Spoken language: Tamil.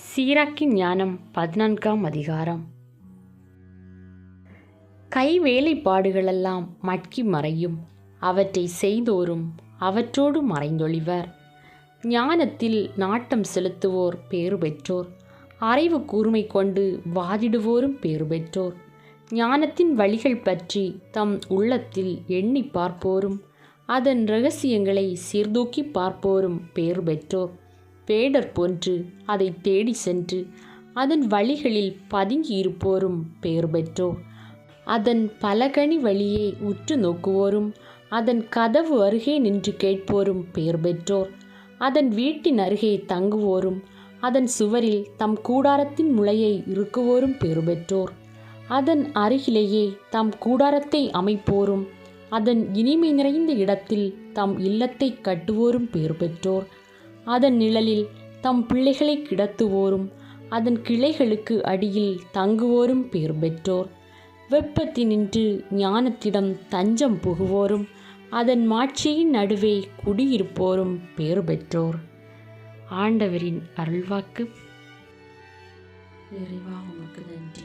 சீராக்கி ஞானம் பதினான்காம் அதிகாரம். கை வேலைப்பாடுகளெல்லாம் மட்கி மறையும். அவற்றை செய்தோரும் அவற்றோடு மறைந்தொழிவர். ஞானத்தில் நாட்டம் செலுத்துவோர் பேறு பெற்றோர். அறிவு கூர்மை கொண்டு வாதிடுவோரும் பேறு பெற்றோர். ஞானத்தின் வழிகள் பற்றி தம் உள்ளத்தில் எண்ணி பார்ப்போரும். அதன் ரகசியங்களை சீர்தூக்கி பார்ப்போரும் பேறு பெற்றோர். வேடர் போன்று அதை தேடி சென்று அதன் வழிகளில் பதுங்கியிருப்போரும் பெயர் பெற்றோர் அதன் பலகணி வழியை உற்று நோக்குவோரும் அதன் கதவு அருகே நின்று கேட்போரும் பெயர் பெற்றோர் அதன் வீட்டின் அருகே தங்குவோரும் அதன் சுவரில் தம் கூடாரத்தின் முளையை இறுக்குவோரும் பெயர் பெற்றோர் அதன் அருகிலேயே தம் கூடாரத்தை அமைப்போரும் அதன் இனிமை நிறைந்த இடத்தில் தம் இல்லத்தை கட்டுவோரும் பெயர் பெற்றோர் அதன் நிழலில் தம் பிள்ளைகளை கிடத்துவோரும் அதன் கிளைகளுக்கு அடியில் தங்குவோரும் பேர் பெற்றோர். வெப்பத்தினின்று ஞானத்திடம் தஞ்சம் புகுவோரும் அதன் மாட்சியின் நடுவே குடியிருப்போரும் பேர் பெற்றோர். ஆண்டவரின் அருள்வாக்கு. இறைவா உமக்கு நன்றி.